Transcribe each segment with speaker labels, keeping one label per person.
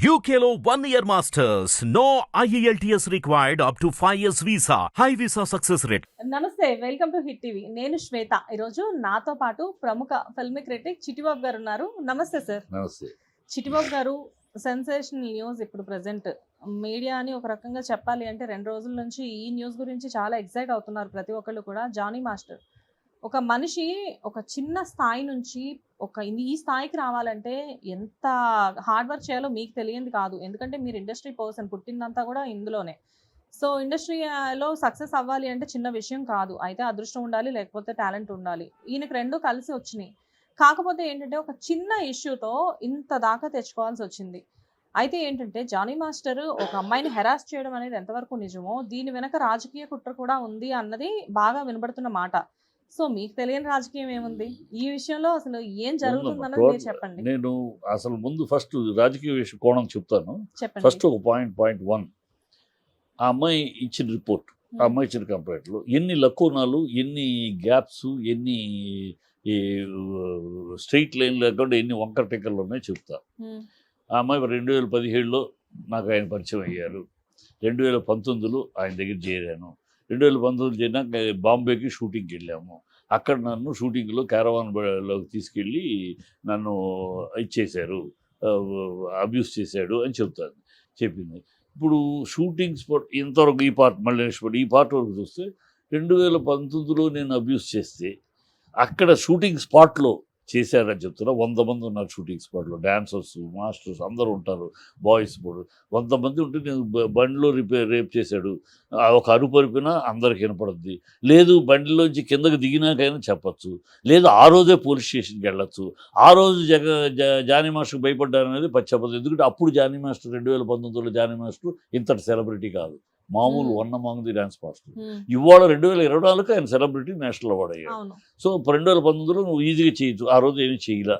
Speaker 1: One year masters. No E IELTS required up to 5 years visa. High visa success rate.
Speaker 2: నమస్తే welcome to hit TV. నేను శ్వేత. ఈరోజు నాతో పాటు ప్రముఖ film critic Chitibabu గారు ఉన్నారు. నమస్తే సార్
Speaker 3: నమస్తే.
Speaker 2: చిటిబాబు గారు సెన్సేషనల్ న్యూస్ ఇప్పుడు ప్రజెంట్ మీడియాని ఒక రకంగా చెప్పాలి అంటే రెండు రోజుల నుంచి ఈ న్యూస్ గురించి చాలా ఎక్సైట్ అవుతున్నారు ప్రతి ఒక్కళ్ళు కూడా. జానీ మాస్టర్ ఒక మనిషి ఒక చిన్న స్థాయి నుంచి ఒక ఈ స్థాయికి రావాలంటే ఎంత హార్డ్ వర్క్ చేయాలో మీకు తెలియంది కాదు. ఎందుకంటే మీరు ఇండస్ట్రీ పర్సన్ పుట్టిందంతా కూడా ఇందులోనే. సో ఇండస్ట్రీలో సక్సెస్ అవ్వాలి అంటే చిన్న విషయం కాదు. అయితే అదృష్టం ఉండాలి లేకపోతే టాలెంట్ ఉండాలి. ఈయనకి రెండు కలిసి వచ్చినాయి. కాకపోతే ఏంటంటే ఒక చిన్న ఇష్యూతో ఇంత దాకా తెచ్చుకోవాల్సి వచ్చింది. అయితే ఏంటంటే జానీ మాస్టర్ ఒక అమ్మాయిని హెరాస్ చేయడం అనేది ఎంతవరకు నిజమో దీని వెనక రాజకీయ కుట్ర కూడా ఉంది అన్నది బాగా వినబడుతున్న మాట. సో మీకు తెలియని రాజకీయం ఏముంది? ఈ విషయంలో అసలు ఏం జరుగుతుంది అన్నది మీరు చెప్పండి.
Speaker 3: నేను అసలు ముందు ఫస్ట్ రాజకీయ విషయం కోణం చెప్తాను. ఫస్ట్ ఒక పాయింట్ పాయింట్ వన్. ఆ అమ్మాయి ఇచ్చిన రిపోర్ట్ ఆ అమ్మాయి ఇచ్చిన కంప్లైంట్లో. ఎన్ని లకోనాలు ఎన్ని గ్యాప్స్ ఎన్ని ఈ స్ట్రైట్ లైన్ లేకుండా ఎన్ని వంకర టిక్కర్లు ఉన్నాయో చెప్తా. ఆ అమ్మాయి రెండు వేల పదిహేడులో నాకు ఆయన పరిచయం అయ్యారు. రెండు వేల పంతొమ్మిదిలో ఆయన దగ్గర చేరాను. రెండు వేల పంతొమ్మిది చేరినాక బాంబేకి షూటింగ్కి వెళ్ళాము. అక్కడ నన్ను షూటింగ్లో క్యారవాన్లోకి తీసుకెళ్ళి నన్ను ఇచ్చేశారు. అబ్యూస్ చేశాడు అని చెప్తాను చెప్పింది. ఇప్పుడు షూటింగ్ స్పాట్ ఇంతవరకు ఈ పార్ట్ మళ్ళీ ఈ పార్ట్ వరకు చూస్తే రెండు వేల పంతొమ్మిదిలో నేను అబ్యూస్ చేస్తే అక్కడ షూటింగ్ స్పాట్లో చేశారని చెప్తున్నా. వంద మంది ఉన్నారు షూటింగ్ స్పాట్లో. డాన్సర్స్ మాస్టర్స్ అందరూ ఉంటారు. బాయ్స్ ఇప్పుడు వంద మంది ఉంటే నేను బండిలో రిపేర్ రేప్ చేశాడు. ఒక అరుపు అరిపినా అందరికి వినపడుద్ది. లేదు బండిలోంచి కిందకి దిగినాకైనా చెప్పచ్చు. లేదు ఆ రోజే పోలీస్ స్టేషన్కి వెళ్ళొచ్చు. ఆ రోజు జగ జానీ మాస్టర్ భయపడ్డారనేది అనేది ఎందుకంటే అప్పుడు జానీ మాస్టర్ రెండు వేల పంతొమ్మిదిలో జానీ మాస్టర్ ఇంతటి సెలబ్రిటీ కాదు. మామూలు
Speaker 2: Hmm.
Speaker 3: వన్న మామూలు డాన్స్ మాస్టర్. ఇవాళ రెండు వేల ఇరవై నాలుగు ఆయన సెలబ్రిటీ నేషనల్ అవార్డు అయ్యాడు. సో రెండు వేల పంతొమ్మిదిలో నువ్వు ఈజీగా చేయొచ్చు. ఆ రోజు ఏమీ చేయలే.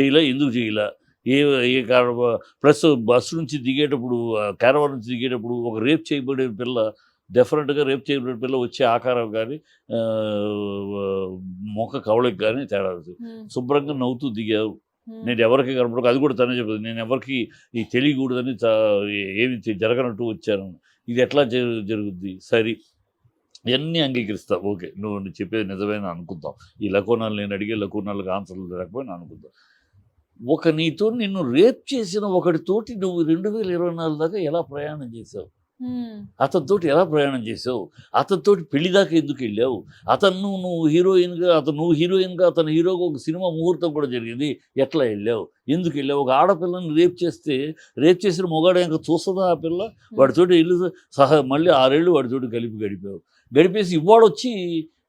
Speaker 3: చేయలే ఎందుకు చేయలే? ఏ ఏ కారణం ప్లస్ బస్సు నుంచి దిగేటప్పుడు క్యారవాన్ నుంచి దిగేటప్పుడు ఒక రేప్ చేయబడే పిల్ల డెఫినెట్గా రేప్ చేయబడే పిల్ల వచ్చే ఆకారం కానీ ముఖ కవళకి కానీ తేడా శుభ్రంగా నవ్వుతూ దిగావు. నేను ఎవరికి కనపడకు? అది కూడా తనే చెప్పదు. నేను ఎవరికి ఈ తెలియకూడదని ఏమి జరగనట్టు వచ్చాను. ఇది ఎట్లా జరు- జరుగుద్ది? సరే. ఇవన్నీ అంగీకరిస్తా. ఓకే. నువ్వు నువ్వు చెప్పేది నిజమైన అనుకుందాం. ఈ లకోనాలు నేను అడిగే లకోనాలకు ఆన్సర్లు లేకపోయినా అనుకుందాం. ఒక నీతో నిన్ను రేప్ చేసిన ఒకటితోటి నువ్వు రెండు వేల ఇరవై నాలుగు దాకా ఎలా ప్రయాణం చేసావు? అతనితోటి ఎలా ప్రయాణం చేసావు? అతనితోటి పెళ్ళి దాకా ఎందుకు వెళ్ళావు? అతను నువ్వు హీరోయిన్గా అతను నువ్వు హీరోయిన్గా అతను హీరోగా ఒక సినిమా ముహూర్తం కూడా జరిగింది. ఎట్లా వెళ్ళావు? ఎందుకు వెళ్ళావు? ఒక ఆడపిల్లని రేప్ చేస్తే రేప్ చేసిన మొగాడు ఇంకా చూస్తుందా ఆ పిల్ల? వాడితోటి ఇల్లు సహా మళ్ళీ ఆరేళ్ళు వాడితోటి కలిపి గడిపావు. గడిపేసి ఇవాడు వచ్చి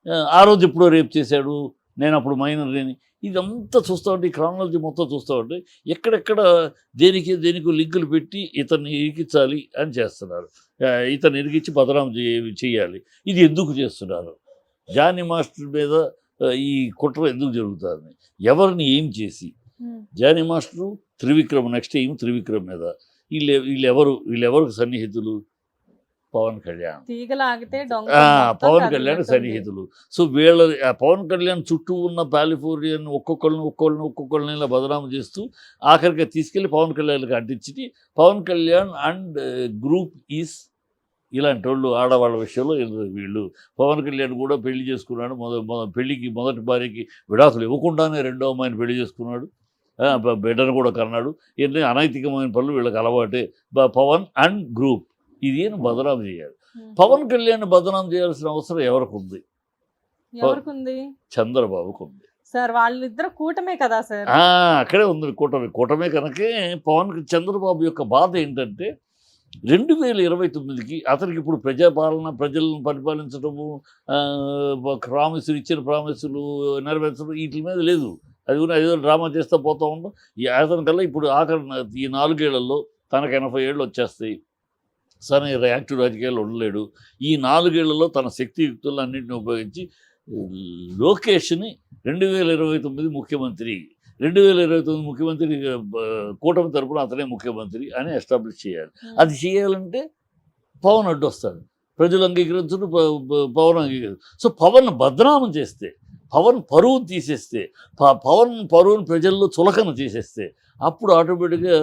Speaker 3: ఆ, ఆ రోజు ఎప్పుడో రేప్ చేశాడు. నేను అప్పుడు మైనర్ లేని ఇదంతా చూస్తూ ఉంటే ఈ క్రానాలజీ మొత్తం చూస్తూ ఉంటే ఎక్కడెక్కడ దేనికి దేనికి లింకులు పెట్టి ఇతన్ని ఇరికించాలి అని చేస్తున్నారు. ఆ, ఇతన్ని ఇరికించి బదనాం చేయాలి. ఇది ఎందుకు చేస్తున్నారు? జానీ మాస్టర్ మీద ఈ కుట్ర ఎందుకు జరుగుతుంది? ఎవరిని ఏం చేసి? జానీ మాస్టరు త్రివిక్రమ్ నెక్స్ట్ ఏం త్రివిక్రమ్ మీద? వీళ్ళు వీళ్ళెవరు వీళ్ళెవరికి సన్నిహితులు? పవన్ కళ్యాణ్. పవన్. కళ్యాణ్ సన్నిహితులు. సో వీళ్ళ పవన్ కళ్యాణ్ చుట్టూ ఉన్న పాలిఫోరియన్ ఒక్కొక్కరిని ఒక్కొక్కరిని ఒక్కొక్కరిని ఇలా బదనాము చేస్తూ ఆఖరికి తీసుకెళ్ళి పవన్ కళ్యాణ్కి అంటించి Pavan Kalyan and group is ఇలాంటి వాళ్ళు ఆడవాళ్ళ విషయంలో వీళ్ళు- పవన్ కళ్యాణ్ కూడా పెళ్ళి చేసుకున్నాడు. మొద పెళ్ళికి మొదటి భార్యకి విడాకులు ఇవ్వకుండానే రెండో అమ్మాయిని పెళ్ళి చేసుకున్నాడు. బిడ్డను కూడా కన్నాడు. ఇవన్నీ అనైతికమైన పనులు వీళ్ళకి అలవాటే. Pavan and group. ఇది అని బదనాం చేయాలి. పవన్ కళ్యాణ్ బదనాం చేయాల్సిన అవసరం ఎవరికి ఉంది చంద్రబాబుకు ఉంది
Speaker 2: సార్ వాళ్ళిద్దరు కూటమే కదా సార్.
Speaker 3: అక్కడే ఉంది కూటమి. కూటమే కనుకే పవన్ చంద్రబాబు యొక్క బాధ ఏంటంటే రెండు వేల ఇరవై తొమ్మిదికి అతనికి ఇప్పుడు ప్రజాపాలన ప్రజలను పరిపాలించడము ప్రామిసులు ఇచ్చిన ప్రామిసులు నెరవేర్చడం వీటి మీద లేదు. అది కూడా ఏదో డ్రామా చేస్తూ పోతూ ఉండడం ఈ అతని కల్లా ఇప్పుడు ఆఖరి ఈ నాలుగేళ్ళలో తనకు ఎనభై ఏళ్ళు వచ్చేస్తాయి. సరే యాక్టివ్ రాజకీయాలు ఉండలేడు. ఈ నాలుగేళ్ళలో తన శక్తియుక్తులన్నింటిని ఉపయోగించి లోకేష్ని రెండు వేల ఇరవై తొమ్మిది ముఖ్యమంత్రి రెండు వేల ఇరవై తొమ్మిది ముఖ్యమంత్రి కూటమి తరపున అతనే ముఖ్యమంత్రి అని ఎస్టాబ్లిష్ చేయాలి. అది చేయాలంటే పవన్ అడ్డు వస్తాడు. ప్రజలు అంగీకరించడు పవన్ అంగీకరించు సో పవన్ బదనామం చేస్తే పవన్ పరువు తీసేస్తే ప- పవన్ పరువును ప్రజల్లో చులకన చేసేస్తే అప్పుడు ఆటోమేటిక్గా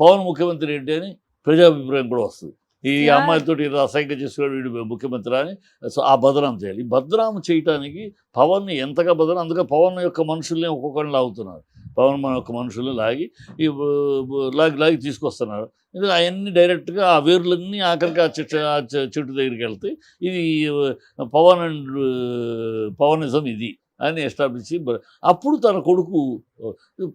Speaker 3: పవన్ ముఖ్యమంత్రి ఏంటి అని ప్రజాభిప్రాయం కూడా వస్తుంది. ఈ
Speaker 2: Yeah.
Speaker 3: అమ్మాయిలతో ఇలా అసహ్యంగా చేసుకున్నాడు వీడు ముఖ్యమంత్రి అని సో ఆ బదనాం చేయాలి. ఈ బదనాం చేయటానికి పవన్ని ఎంతగా బదనాం అందుకే పవన్ యొక్క మనుషుల్ని ఒక్కొక్కరిని లాగుతున్నారు. పవన్ మన యొక్క మనుషుల్ని లాగి ఈ లాగి లాగి తీసుకొస్తున్నారు. ఇది అవన్నీ డైరెక్ట్గా ఆ వేర్లన్నీ ఆఖరికి ఆ చెట్టు ఆ చెట్టు దగ్గరికి వెళ్తాయి ఇది పవన్ అండ్ పవనిజం ఇది. అని ఎస్టాబ్లిష్ అప్పుడు తన కొడుకు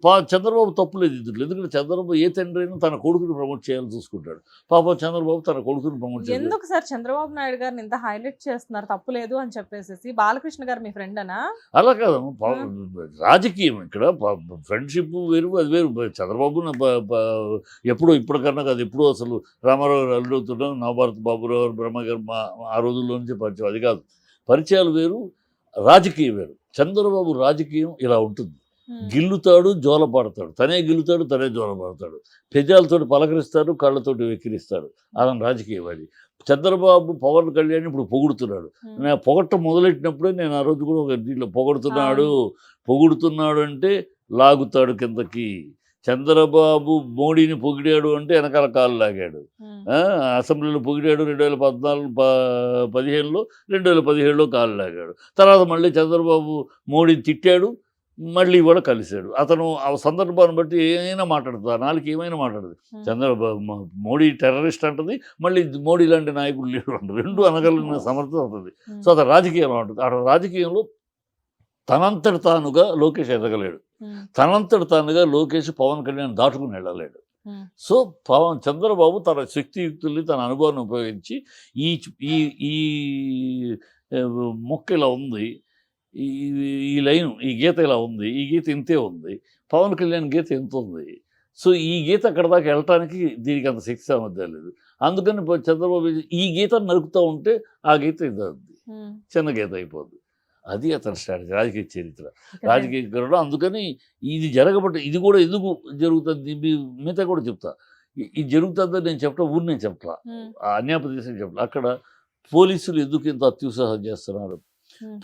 Speaker 3: పా- చంద్రబాబు తప్పులేదు ఇందులో ఎందుకంటే చంద్రబాబు ఏ తండ్రి అయినా తన కొడుకుని ప్రమోట్ చేయాలని చూసుకుంటాడు. పాపం చంద్రబాబు తన కొడుకుని ప్రమోట్ చేయాలి
Speaker 2: ఎందుకు సార్ చంద్రబాబు నాయుడు గారిని ఇంత హైలైట్ చేస్తున్నారు? తప్పు లేదు అని చెప్పేసి బాలకృష్ణ గారు మీ ఫ్రెండ్ అనా?
Speaker 3: అలా పవ- రాజకీయం ఇక్కడ. ఫ్రెండ్షిప్ వేరు అది వేరు. చంద్రబాబు ఎప్పుడో ఇప్పటికన్నా కాదు. ఎప్పుడో అసలు రామారావు గారు అల్లుడుతున్నాం నవభారత్ బాబురావు బ్రహ్మ గారు మా ఆ రోజుల్లో నుంచి పరిచయం. అది కాదు. పరిచయాలు వేరు రాజకీయం వేరు. చంద్రబాబు రాజకీయం ఇలా ఉంటుంది. గిల్లుతాడు జోల పడతాడు తనే గిల్లుతాడు తనే జోల పడతాడు పెజాలతోటి పలకరిస్తాడు కళ్ళతోటి వెక్కిరిస్తాడు. అతను రాజకీయం అది. చంద్రబాబు పవన్ కళ్యాణ్ ఇప్పుడు పొగుడుతున్నాడు. నేను పొగట్ట మొదలెట్టినప్పుడే నేను ఆ రోజు కూడా ఒక దీంట్లో పొగడుతున్నాడు. పొగుడుతున్నాడు అంటే లాగుతాడు కిందకి. చంద్రబాబు మోడీని పొగిడాడు అంటే వెనకాల కాలు లాగాడు. ఆ, అసెంబ్లీలో పొగిడాడు రెండు వేల పద్నాలుగు పదిహేనులో రెండు వేల పదిహేడులో కాలు లాగాడు. తర్వాత మళ్ళీ చంద్రబాబు మోడీని తిట్టాడు మళ్ళీ కూడా కలిశాడు. అతను ఆ సందర్భాన్ని బట్టి ఏమైనా మాట్లాడుతుంది ఆ నాలుగు ఏమైనా మాట్లాడుతుంది. చంద్రబాబు మోడీ టెర్రరిస్ట్ అంటది మళ్ళీ మోడీ లాంటి నాయకుడు లేడు అంటారు రెండు అనగలిగిన సమర్థత ఉంటుంది. సో అతను రాజకీయంలో ఉంటుంది. అక్కడ రాజకీయంలో తనంతటి తానుగా లోకేష్ ఎదగలేడు. తనంతటి తానుగా లోకేష్ పవన్ కళ్యాణ్ దాటుకుని వెళ్ళలేడు. సో పవన్ చంద్రబాబు తన శక్తియుక్తుల్ని తన అనుభవాన్ని ఉపయోగించి ఈ ఈ మొక్క ఇలా ఉంది. ఈ ఈ లైన్ ఈ గీత ఇలా ఉంది. ఈ గీత ఇంతే ఉంది. పవన్ కళ్యాణ్ గీత ఎంత ఉంది. సో ఈ గీత అక్కడ దాకా వెళ్ళటానికి దీనికి అంత శక్తి సామర్థ్యం లేదు. అందుకని చంద్రబాబు ఈ గీత నరుకుతూ ఉంటే ఆ గీత ఇది చిన్న గీత అయిపోద్ది. అది అతని స్ట్రాటజీ రాజకీయ చరిత్ర. రాజకీయ గరుడు అందుకని ఇది జరగబట్టి ఇది కూడా ఎందుకు జరుగుతుంది? మీ- మిగతా కూడా చెప్తా. ఇది జరుగుతుందని నేను చెప్తా ఊరు నేను చెప్తా ఆ అన్యాయప్రదేశం చెప్తా అక్కడ పోలీసులు ఎందుకు ఇంత అత్యుత్సాహం చేస్తున్నారు.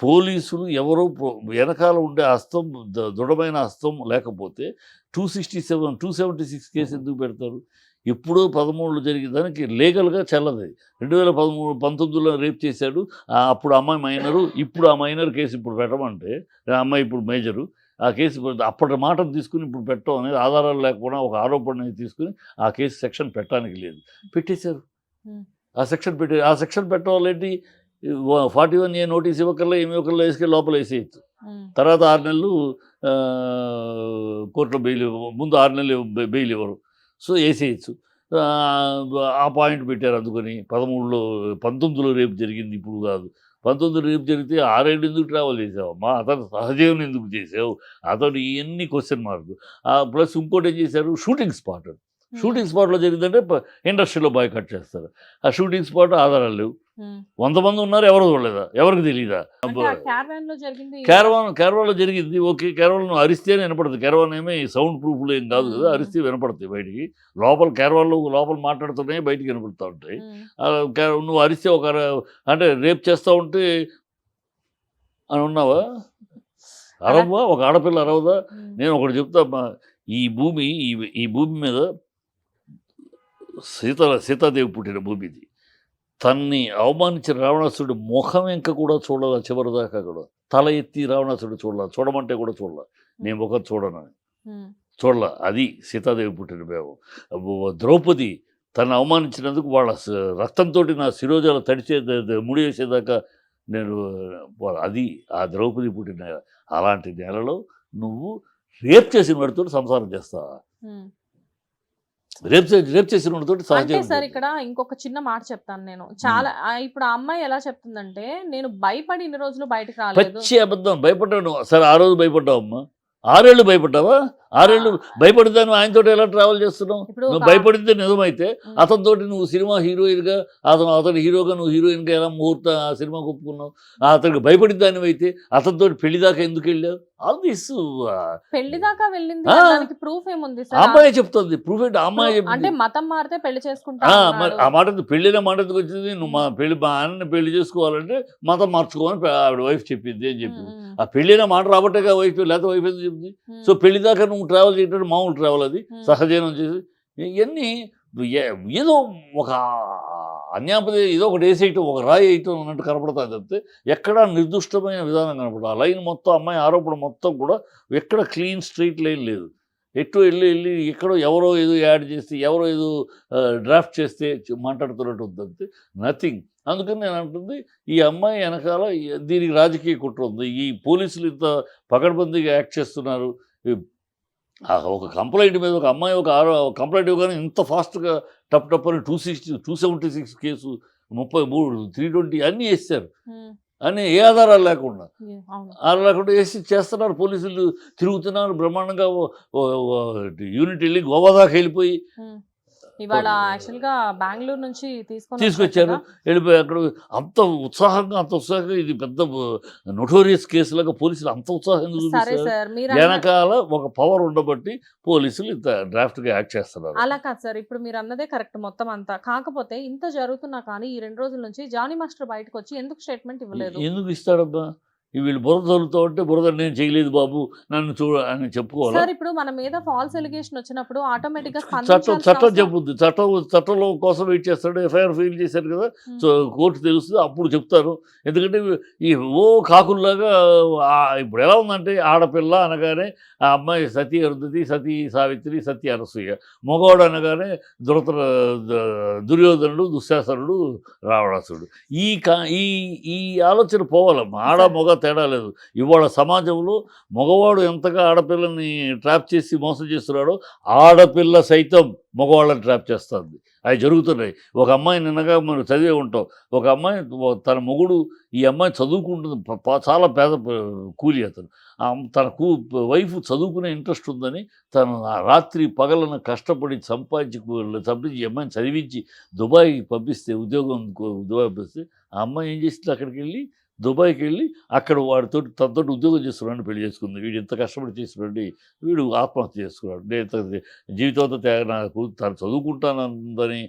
Speaker 3: పోలీసులు ఎవరో వెనకాల ఉండే హస్తం దృఢమైన హస్తం లేకపోతే two sixty seven two seventy six case ఎందుకు పెడతారు? ఎప్పుడో పదమూడులో జరిగిన దానికి లీగల్గా చెల్లదు. రెండు వేల పదమూడు పంతొమ్మిదిలో రేప్ చేశాడు. అప్పుడు అమ్మాయి మైనరు ఇప్పుడు ఆ మైనర్ కేసు ఇప్పుడు పెట్టమంటే అమ్మాయి ఇప్పుడు మేజరు ఆ కేసు ఇప్పుడు అప్పటి మాటను తీసుకుని ఇప్పుడు పెట్టడం అనేది ఆధారాలు లేకపోయినా ఒక ఆరోపణ తీసుకుని ఆ కేసు సెక్షన్ పెట్టడానికి లేదు. పెట్టేశారు. ఆ సెక్షన్ పెట్టి ఆ సెక్షన్ పెట్టడం ఏంటి? ఫార్టీ వన్ ఏ నోటీస్ ఇవ్వకల్లా ఏమి ఇవ్వకల్లా వేసుకెళ్ళి లోపల వేసేయచ్చు. తర్వాత ఆరు నెలలు కోర్టులో బెయిల్ ముందు ఆరు నెలలు బెయిల్ ఇవ్వరు. సో వేసేయచ్చు ఆ, పాయింట్ పెట్టారు అందుకని. పదమూడులో పంతొమ్మిదిలో రేపు జరిగింది ఇప్పుడు కాదు. పంతొమ్మిదిలో రేపు జరిగితే ఆరేళ్ళు ఎందుకు ట్రావెల్ చేసావమ్మా? అతను సహజీవనం ఎందుకు చేసావు? అతను ఇవన్నీ క్వశ్చన్ మార్క్ ప్లస్ ఇంకోటి ఏం చేశారు? Shooting spot. షూటింగ్ స్పాట్లో జరిగిందంటే ఇండస్ట్రీలో బాయ్ కట్ చేస్తారు. ఆ షూటింగ్ స్పాట్ ఆధారాలు లేవు. వంద మంది ఉన్నారు ఎవరు చూడలేదా? ఎవరికి తెలియదా క్యారవాన్లో జరిగింది. ఓకే క్యారవాన్ అరిస్తే వినపడుతుంది క్యారవాన్ ఏమీ సౌండ్ ప్రూఫ్లు ఏం కాదు కదా అరిస్తే వినపడుతుంది బయటికి. లోపల క్యారవాన్లో లోపల మాట్లాడుతున్నాయి బయటికి వినపడుతూ ఉంటాయి. నువ్వు అరిస్తే ఒక అంటే రేప్ చేస్తూ ఉంటే అని ఉన్నావా? అరవా? ఒక ఆడపిల్ల అరవదా? నేను ఒకటి చెప్తా ఈ భూమి ఈ ఈ భూమి మీద సీత సీతాదేవి పుట్టిన భూమి ఇది తన్ని అవమానించిన రావణాసుడు ముఖం వెంక కూడా చూడాల చివరిదాకా కూడా? తల ఎత్తి రావణాసుడు చూడాల? చూడమంటే కూడా చూడాల? నేను ముఖం చూడను. చూడాల? అది సీతాదేవి పుట్టిన మేము. ద్రౌపది తను అవమానించినందుకు వాళ్ళ రక్తంతో నా శిరోజాలు తడిచే ముడి వేసేదాకా నేను అది ఆ ద్రౌపది పుట్టిన అలాంటి నెలలో నువ్వు రేప్ చేసిన వాడితో సంసారం చేస్తావా. రేప్ రేప్ చేసిన
Speaker 2: అంటే సార్ ఇక్కడ ఇంకొక చిన్న మాట చెప్తాను నేను. చాలా ఆ, ఇప్పుడు ఆ అమ్మాయి ఎలా చెప్తుందంటే నేను భయపడి ఇన్ని రోజులు బయటకు రాలేదు.
Speaker 3: పచ్చి అబద్ధం. భయపడ్డాను సరే ఆ రోజు భయపడ్డావు అమ్మా ఆరేళ్ళు భయపడ్డావా? ఆరేళ్ళు భయపడిదాను ఆయనతో ఎలా ట్రావెల్ చేస్తున్నావు? నువ్వు భయపడింది నిజమైతే అతనితోటి నువ్వు సినిమా హీరోయిన్గా అతను అతను హీరోగా నువ్వు హీరోయిన్గా ఎలా ముహూర్త ఆ సినిమా ఒప్పుకున్నావు? అతనికి భయపడిన దానివైతే అతనితో పెళ్ళి దాకా ఎందుకు వెళ్ళావు? ఆల్ దిస్
Speaker 2: పెళ్ళి దాకా వెళ్ళింది. దానికి ప్రూఫ్ ఏముంది
Speaker 3: అమ్మాయి చెప్తుంది. ప్రూఫ్ ఏంటి? అమ్మాయి
Speaker 2: అంటే మతం మారితే పెళ్ళి చేసుకుంటా
Speaker 3: ఆ, మాట పెళ్ళిన మాట వచ్చింది. నువ్వు మా పెళ్ళి మా ఆయనని పెళ్ళి చేసుకోవాలంటే మతం మార్చుకోమని పె- ఆవిడ వైఫ్ చెప్పింది అని చెప్పింది. ఆ పెళ్ళిన మాట రాబట్టేగా వైఫ్ లేకపోతే వైఫ్ ఎందుకు చెప్పింది? సో పెళ్ళి దాకా నువ్వు ట్రావెల్ చేయటం మామూలు ట్రావెల్ అది. సహజీవనం చేసి ఇవన్నీ ఏదో ఒక అన్యాపది ఏదో ఒకటి వేసేయటం ఒక రాయి వేయటం అన్నట్టు కనపడుతుంది తప్పితే ఎక్కడా నిర్దిష్టమైన విధానం కనపడదు. ఆ లైన్ మొత్తం అమ్మాయి ఆరోపణ మొత్తం కూడా ఎక్కడ క్లీన్ స్ట్రీట్ లైన్ లేదు. ఎటు వెళ్ళి వెళ్ళి ఎక్కడో ఎవరో ఏదో యాడ్ చేస్తే ఎవరో ఏదో డ్రాఫ్ట్ చేస్తే మాట్లాడుతున్నట్టు ఉంది తప్పితే నథింగ్. అందుకని నేను అంటుంది ఈ అమ్మాయి వెనకాల దీనికి రాజకీయ కుట్ర ఉంది. ఈ పోలీసులు ఇంత పకడ్బందీగా యాక్ట్ చేస్తున్నారు. ఒక కంప్లైంట్ మీద ఒక అమ్మాయి ఒక కంప్లైంట్ ఇవ్వగానే ఇంత ఫాస్ట్గా టప్ టప్ అని two sixty two seventy six case ముప్పై మూడు త్రీ ట్వంటీ అన్నీ వేస్తారు అన్నీ ఏ ఆధారాలు లేకుండా. ఆధారాలు లేకుండా వేసి చేస్తున్నారు పోలీసులు. తిరుగుతున్నారు బ్రహ్మాండంగా యూనిట్ వెళ్ళి గోవా దాకా వెళ్ళిపోయి.
Speaker 2: ఇవాళ యాక్చువల్గా బెంగళూరు నుంచి తీసుకొని
Speaker 3: తీసుకొచ్చారు. వెళ్ళిపోయి అక్కడ అంత ఉత్సాహంగా అంత ఉత్సాహంగా ఇది పెద్ద నొటోరియస్ కేసులాగా పోలీసులు అంత ఉత్సాహంగా చూపిస్తారు. వెనకాల ఒక పవర్ ఉండబట్టి పోలీసులు ఇంత డ్రాఫ్ట్గా యాక్ట్ చేస్తున్నారు.
Speaker 2: అలా కాదు సార్ ఇప్పుడు మీరు అన్నదే కరెక్ట్ మొత్తం అంతా. కాకపోతే ఇంత జరుగుతున్నా కానీ ఈ రెండు రోజుల నుంచి జానీ మాస్టర్ బయటకు వచ్చి ఎందుకు స్టేట్మెంట్ ఇవ్వలేదు?
Speaker 3: ఎందుకు ఇస్తాడబ్బా? వీళ్ళు బురద చదువుతూ ఉంటే బురద నేను చేయలేదు బాబు నన్ను చూడ అని చెప్పుకోవాలా?
Speaker 2: సార్ ఇప్పుడు మన మీద ఫాల్స్ ఎలిగేషన్ వచ్చినప్పుడు ఆటోమేటిక్గా
Speaker 3: చట్టం చట్టం చెప్పుద్ది. చట్టం చట్టంలో కోసం వెయిట్ చేస్తాడు. ఎఫ్ఐఆర్ ఫైల్ చేశారు కదా. కోర్టు తెలుస్తుంది. అప్పుడు చెప్తారు. ఎందుకంటే ఈ ఓ కాకుల్లాగా ఇప్పుడు ఎలా ఉందంటే ఆడపిల్ల అనగానే ఆ అమ్మాయి సతీ అరుంధతి సతీ సావిత్రి సతీ అనసూయ. మగవాడు అనగానే దురత దుర్యోధనుడు దుశ్శాసనుడు రావణాసుడు ఈ కా ఈ ఈ ఆలోచన పోవాలమ్మా. ఆడ మగ తేడా లేదు. ఇవాళ సమాజంలో మగవాడు ఎంతగా ఆడపిల్లని ట్రాప్ చేసి మోసం చేస్తున్నాడో ఆడపిల్ల సైతం మగవాళ్ళని ట్రాప్ చేస్తుంది. అవి జరుగుతున్నాయి. ఒక అమ్మాయి నిన్నగా మనం చదివే ఉంటాం. ఒక అమ్మాయి తన మొగుడు ఈ అమ్మాయి చదువుకుంటుంది. చాలా పేద కూలి అతను. తన కూ వైఫ్ చదువుకునే ఇంట్రెస్ట్ ఉందని తను రాత్రి పగలను కష్టపడి సంపాదించి సంపాదించి ఈ అమ్మాయిని చదివించి దుబాయ్కి పంపిస్తే ఉద్యోగం దుబాయ్ పంపిస్తే ఆ అమ్మాయి ఏం చేసింది? అక్కడికి వెళ్ళి దుబాయ్కి వెళ్ళి అక్కడ వాడితో తనతో ఉద్యోగం చేస్తున్నాడు పెళ్ళి చేసుకుంది. వీడు ఇంత కష్టపడి చేస్తున్నాడు వీడు ఆత్మహత్య చేసుకున్నాడు. నేను జీవితంతో త్యాగ నాకు తను చదువుకుంటానందని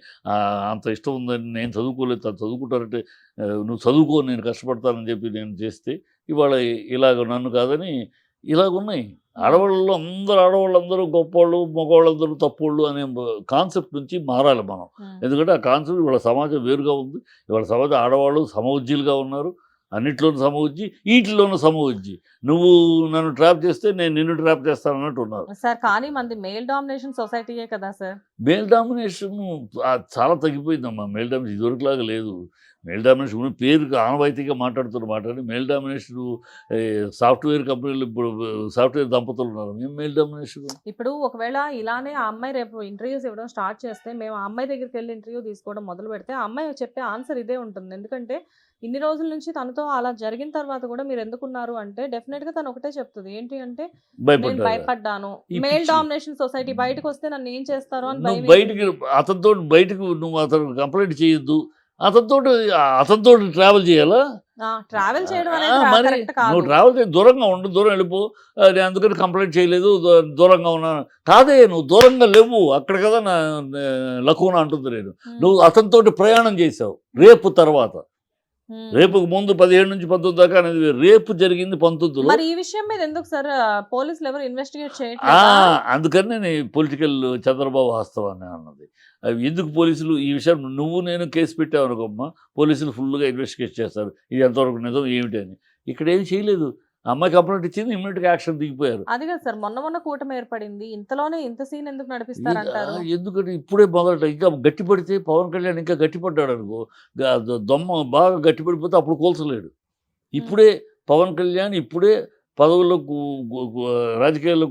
Speaker 3: అంత ఇష్టం ఉందని నేను చదువుకోలేదు. తను చదువుకుంటానంటే నువ్వు చదువుకో నేను కష్టపడతానని చెప్పి నేను చేస్తే ఇవాళ ఇలాగ నన్ను కాదని ఇలాగ ఉన్నాయి ఆడవాళ్ళలో అందరు ఆడవాళ్ళందరూ గొప్పవాళ్ళు మగవాళ్ళందరూ తప్పోళ్ళు అనే కాన్సెప్ట్ నుంచి మారాలి మనం. ఎందుకంటే ఆ కాన్సెప్ట్ ఇవాళ సమాజం వేరుగా ఉంది. ఇవాళ సమాజం ఆడవాళ్ళు సమవుజ్జీలుగా ఉన్నారు. అన్నిట్లోనూ సమవుజ్జి వీటిలోనూ సమవుజ్జి నువ్వు నన్ను ట్రాప్ చేస్తే నేను నిన్ను ట్రాప్ చేస్తాను అన్నట్టు ఉన్నారు.
Speaker 2: సార్ కానీ మంది మేల్ డామినేషన్ సొసైటీయే కదా సార్.
Speaker 3: మేల్ డామినేషన్ చాలా తగ్గిపోయిందమ్మా. మేల్ డామినేషన్ ఇదివరకులాగా లేదు. మేల్ డామినేషన్ ఉన్న పేరుకి ఆనవాయితీగా మాట్లాడుతున్న మాట అని మేల్ డామినేషన్ సాఫ్ట్వేర్ కంపెనీలు ఇప్పుడు సాఫ్ట్వేర్ దంపతులు ఉన్నారు. మేము మేల్ డామినేషన్
Speaker 2: ఇప్పుడు ఒకవేళ ఇలానే ఆ అమ్మాయి రేపు ఇంటర్వ్యూస్ ఇవ్వడం స్టార్ట్ చేస్తే మేము ఆ అమ్మాయి దగ్గరికి వెళ్ళి ఇంటర్వ్యూ తీసుకోవడం మొదలు పెడితే ఆ అమ్మాయి చెప్పే ఆన్సర్ ఇదే ఉంటుంది. ఎందుకంటే ఇన్ని రోజుల నుంచి తనతో అలా జరిగిన తర్వాత కూడా మీరు ఎందుకున్నారు అంటే డెఫినెట్గా తను ఒకటే చెప్తుంది. ఏంటి అంటే నేను
Speaker 3: భయపడ్డా
Speaker 2: భయపడ్డాను. మేల్ డామినేషన్ సొసైటీ బయటకు వస్తే నన్ను ఏం చేస్తారో అని
Speaker 3: బయటికి అతనితో బయటకు నువ్వు అతను కంప్లైంట్ చేయొద్దు. అతనితో అతనితో ట్రావెల్ చేయాలా?
Speaker 2: ట్రావెల్ చేయడం
Speaker 3: మరి నువ్వు ట్రావెల్ చేయి దూరంగా ఉండు దూరం వెళ్ళిపో. నేను అందుకని కంప్లైంట్ చేయలేదు దూరంగా ఉన్నాను కాదే నువ్వు దూరంగా లేవు. అక్కడ కదా నా లకున అంటుంది నేను. నువ్వు అతనితోటి ప్రయాణం చేసావు రేపు తర్వాత.
Speaker 2: ఉమ్.
Speaker 3: రేపు ముందు పదిహేడు నుంచి పంతొమ్మిది దాకా అనేది. రేపు జరిగింది పంతొమ్మిదిలో
Speaker 2: మరి ఈ విషయం మీద ఎందుకు సార్ పోలీసులు ఎవరు ఇన్వెస్టిగేట్ చేయట్లేదా?
Speaker 3: అందుకని నేను పొలిటికల్ చంద్రబాబు వాస్తవాన్ని అన్నది. ఎందుకు పోలీసులు ఈ విషయం నువ్వు నేను కేసు పెట్టావు అనుకోమ్మా పోలీసులు ఫుల్గా ఇన్వెస్టిగేట్ చేస్తారు. ఇది ఎంతవరకు నిజం ఏమిటి అని. ఇక్కడ ఏం చేయలేదు. అమ్మాయి కంప్లైంట్ ఇచ్చింది ఇమ్మీడియట్గా యాక్షన్ దిగిపోయారు.
Speaker 2: అది కదా సార్ మొన్న మొన్న కూటమి ఏర్పడింది. ఇంతలోనే ఇంత సీన్ ఎందుకు నడిపిస్తారంటారు?
Speaker 3: ఎందుకంటే ఇప్పుడే మొదట ఇంకా గట్టిపడితే పవన్ కళ్యాణ్ ఇంకా గట్టిపడ్డాడు అనుకో దొమ్మ బాగా గట్టిపడిపోతే అప్పుడు కోల్చలేడు. ఇప్పుడే పవన్ కళ్యాణ్ ఇప్పుడే పదవుల్లో రాజకీయాల్లో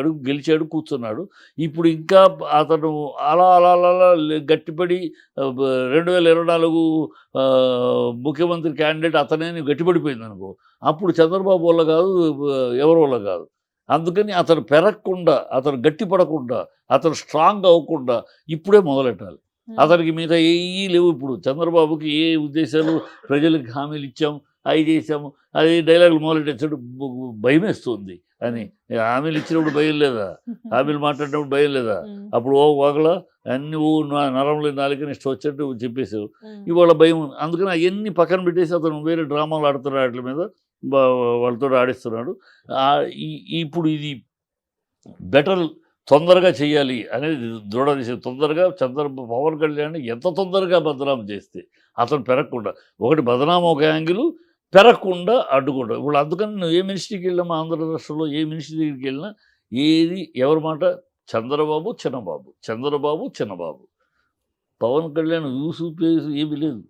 Speaker 3: అడుగు గెలిచాడు కూర్చున్నాడు. ఇప్పుడు ఇంకా అతను అలా అలా అలా గట్టిపడి రెండు వేల ఇరవై నాలుగు ముఖ్యమంత్రి క్యాండిడేట్ అతనే గట్టిపడిపోయింది అనుకో అప్పుడు చంద్రబాబు వల్ల కాదు ఎవరి వల్ల కాదు. అందుకని అతను పెరగకుండా అతను గట్టిపడకుండా అతను స్ట్రాంగ్ అవ్వకుండా ఇప్పుడే మొదలెట్టాలి. అతనికి మిగతా ఏ లేవు ఇప్పుడు. చంద్రబాబుకి ఏ ఉద్దేశాలు ప్రజలకు హామీలు ఇచ్చాం అవి చేసాము అది డైలాగులు మొదలెట్టాడు భయం వేస్తుంది అని హామీలు ఇచ్చినప్పుడు భయం లేదా? హామీలు మాట్లాడినప్పుడు భయం లేదా? అప్పుడు ఓ వాగల అన్ని ఓ నా- నరంలో నాలుగు ఇష్టం వచ్చేట్టు చెప్పేసావు. ఇవాళ భయం ఉంది. అందుకని అవన్నీ పక్కన పెట్టేసి అతను వేరే డ్రామాలు ఆడుతున్నాడు వాటి మీద వాళ్ళతో ఆడిస్తున్నాడు. ఇప్పుడు ఇది బెటర్ తొందరగా చేయాలి అనేది దృఢ తొందరగా చంద్ర పవన్ కళ్యాణ్ ఎంత తొందరగా బదనాం చేస్తే అతను పెరగకుండా. ఒకటి బదనాం ఒక యాంగిల్ పెరగకుండా అడ్డుకుంటా ఇప్పుడు అందుకని నువ్వు ఏ మినిస్ట్రీకి వెళ్ళినా ఆంధ్ర రాష్ట్రంలో ఏ మినిస్ట్రీ దగ్గరికి వెళ్ళినా ఏది ఎవరి మాట? చంద్రబాబు చిన్నబాబు. చంద్రబాబు చిన్నబాబు. పవన్ కళ్యాణ్ యూసు పేసు ఏమీ లేదు.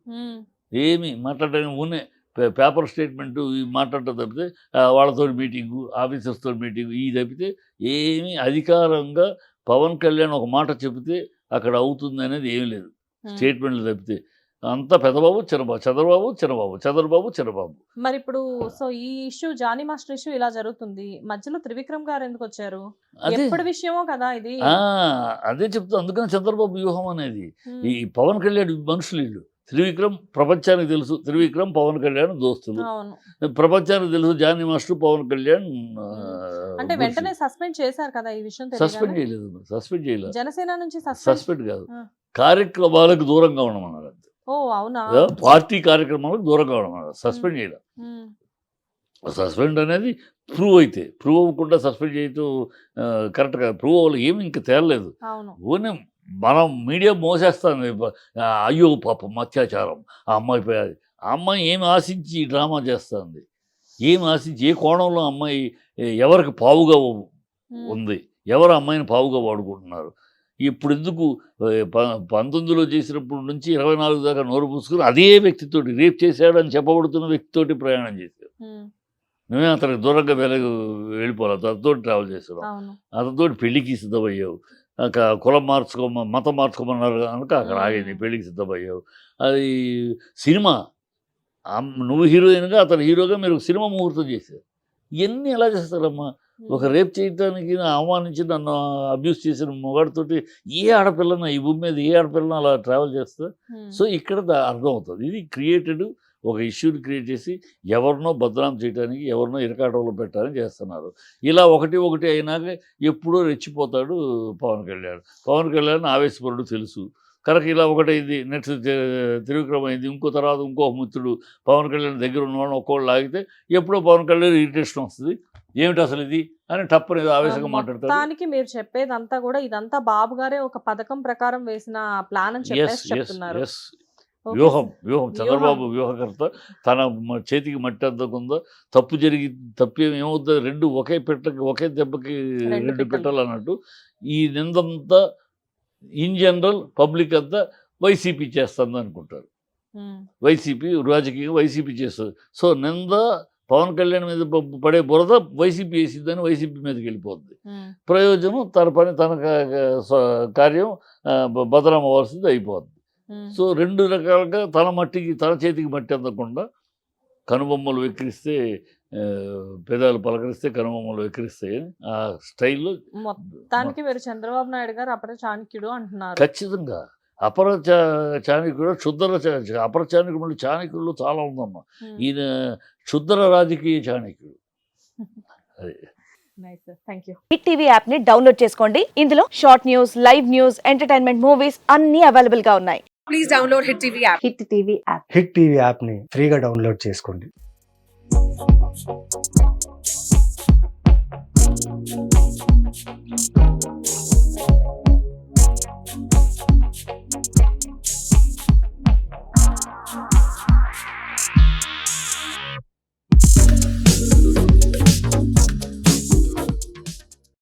Speaker 3: ఏమి మాట్లాడడానికి ఉన్నే పే- పేపర్ స్టేట్మెంట్ మాట్లాడటం తప్పితే వాళ్ళతో మీటింగు ఆఫీసర్స్తో మీటింగు ఈ తప్పితే ఏమీ అధికారంగా పవన్ కళ్యాణ్ ఒక మాట చెబితే అక్కడ అవుతుంది అనేది ఏమీ లేదు. స్టేట్మెంట్లు తప్పితే అంతా పెద్దబాబు చిన్నబాబు చంద్రబాబు చిన్నబాబు చంద్రబాబు చిన్నబాబు.
Speaker 2: మరి ఇప్పుడు సో ఈ ఇష్యూ జానీ మాస్టర్ ఇష్యూ ఇలా జరుగుతుంది. మధ్యలో త్రివిక్రమ్ గారు ఎందుకు వచ్చారు?
Speaker 3: అదే.
Speaker 2: ఎప్పటి విషయమో కదా ఇది.
Speaker 3: అదే చెప్తా. అందుకని చంద్రబాబు వ్యూహం అనేది. ఈ పవన్ కళ్యాణ్ మనుషులు వీళ్ళు. త్రివిక్రమ్ ప్రపంచానికి తెలుసు. త్రివిక్రమ్ పవన్ కళ్యాణ్ దోస్తులు. ప్రపంచానికి తెలుసు జానీ మాస్టర్ పవన్ కళ్యాణ్
Speaker 2: అంటే వెంటనే సస్పెండ్ చేశారు కదా ఈ విషయం
Speaker 3: సస్పెండ్? చేయలేదు. సస్పెండ్ చేయలేదు.
Speaker 2: జనసేన నుంచి సస్పెండ్
Speaker 3: కాదు. కార్యక్రమాలకు దూరంగా ఉండమన్నారు పార్టీ కార్యక్రమాలకు దూరంగా ఉండమన్నారు సస్పెండ్
Speaker 2: ఉమ్,
Speaker 3: సస్పెండ్ అనేది ప్రూవ్ అయితే ప్రూవ్ అవ్వకుండా సస్పెండ్ చేయటం కరెక్ట్ కాదు. ప్రూవ్ అవ్వాలి ఏమి ఇంకా తేలలేదు. ఓనే మనం మీడియా ఆ, అయ్యో పాపం అత్యాచారం ఆ అమ్మాయి. ఆ అమ్మాయి ఏమి ఆశించి డ్రామా చేస్తుంది? ఏమి ఆశించి ఏ కోణంలో అమ్మాయి ఎవరికి పావుగా ఉంది? ఎవరు అమ్మాయిని పావుగా వాడుకుంటున్నారు? ఇప్పుడు ఎందుకు పంతొమ్మిదిలో చేసినప్పటి నుంచి ఇరవై నాలుగు దాకా నోరు పూసుకుని అదే వ్యక్తితోటి రేప్ చేశాడని చెప్పబడుతున్న వ్యక్తితోటి ప్రయాణం చేశారు నువ్వే అతనికి దూరంగా వెలగు వెళ్ళిపోవాలి. అతనితో ట్రావెల్ చేస్తున్నావు. అతనితో పెళ్ళికి సిద్ధమయ్యావు. అక్కడ కులం మార్చుకోమ మతం మార్చుకోమన్నారు కనుక అక్కడ
Speaker 2: మ్మ్.
Speaker 3: ఆగింది పెళ్ళికి సిద్ధమయ్యావు. అది సినిమా. నువ్వు హీరోయిన్గా అతను హీరోగా మీరు సినిమా ముహూర్తం చేశారు. ఇవన్నీ ఎలా చేస్తారమ్మా? ఒక రేప్ చేయడానికి అవమానించి నన్ను అబ్యూస్ చేసిన మొగాడితోటి ఏ ఆడపిల్లన ఈ భూమి మీద ఏ ఆడపిల్లన అలా ట్రావెల్ చేస్తా సో ఇక్కడ దా- అర్థమవుతుంది. ఇది క్రియేటెడ్ ఒక ఇష్యూని క్రియేట్ చేసి ఎవరినో బదనాం చేయడానికి ఎవరినో ఇరకాటంలో పెట్టాలని చేస్తున్నారు. ఇలా ఒకటి ఒకటి అయినాక ఎప్పుడో రెచ్చిపోతాడు పవన్ కళ్యాణ్. పవన్ కళ్యాణ్ ఆవేశపరుడు తెలుసు. కనుక ఇలా ఒకటైంది నెక్స్ట్ త్రివిక్రమ్ అయింది ఇంకో తర్వాత ఇంకో మిత్రుడు పవన్ కళ్యాణ్ దగ్గర ఉన్నవాడు ఒక్కోళ్ళు లాగితే ఎప్పుడో పవన్ కళ్యాణ్ ఇరిటేషన్ వస్తుంది. ఏమిటి అసలు ఇది అని టప్పని ఏదో ఆవేశంగా మాట్లాడతాడు.
Speaker 2: మొత్తానికి మీరు చెప్పేదంతా కూడా ఇదంతా బాబు గారే ఒక పథకం ప్రకారం వేసిన ప్లాన్ అని చెప్తున్నారు.
Speaker 3: వ్యూహం. వ్యూహం. చంద్రబాబు వ్యూహకర్త తన చేతికి మట్టి అంతకుందో తప్పు జరిగి తప్పు ఏమి- ఏమవుతుంది రెండు ఒకే పెట్టకి ఒకే దెబ్బకి
Speaker 2: రెండు పిట్టలు.
Speaker 3: అన్నట్టు ఈ నిందంతా ఇన్ జనరల్ పబ్లిక్ అంతా వైసీపీ చేస్తుంది అనుకుంటారు వైసీపీ రాజకీయం వైసీపీ చేస్తుంది. సో నింద పవన్ కళ్యాణ్ మీద పడే బురద వైసీపీ వేసిద్దని వైసీపీ మీదకి వెళ్ళిపోతుంది
Speaker 2: ఉమ్,
Speaker 3: ప్రయోజనం తన పని తన కార్యం ఆ, బ- భద్రం అవ్వాల్సింది అయిపోతుంది
Speaker 2: ఉమ్,
Speaker 3: సో రెండు రకాలుగా తన మట్టికి తన చేతికి మట్టి అందకుండా కనుబొమ్మలు వెక్కిరిస్తే పెదాలు పలకరిస్తే కనుబొమ్మలు వెక్కిరిస్తాయి అని ఆ స్టైల్లో
Speaker 2: మొత్తానికి మీరు చంద్రబాబు నాయుడు గారు అప్పటి చాణక్యుడు అంటున్నారు.
Speaker 3: ఖచ్చితంగా. అపర చా- చాణక్యుడు క్షుద్ర అపర చాణక్యుడు చాణక్యులు చాలా ఉందమ్మా. ఈయన క్షుద్ర రాజకీయ చాణక్యుడు అది.
Speaker 2: Nice sir thank you
Speaker 4: hit TV యాప్ని డౌన్లోడ్ చేసుకోండి. ఇందులో short news live news entertainment movies అన్ని అవైలబుల్గా ఉన్నాయి.
Speaker 5: Please download Hit TV app.
Speaker 4: Hit TV app
Speaker 6: hit TV యాప్ని ఫ్రీగా డౌన్లోడ్ చేసుకోండి. Thank you.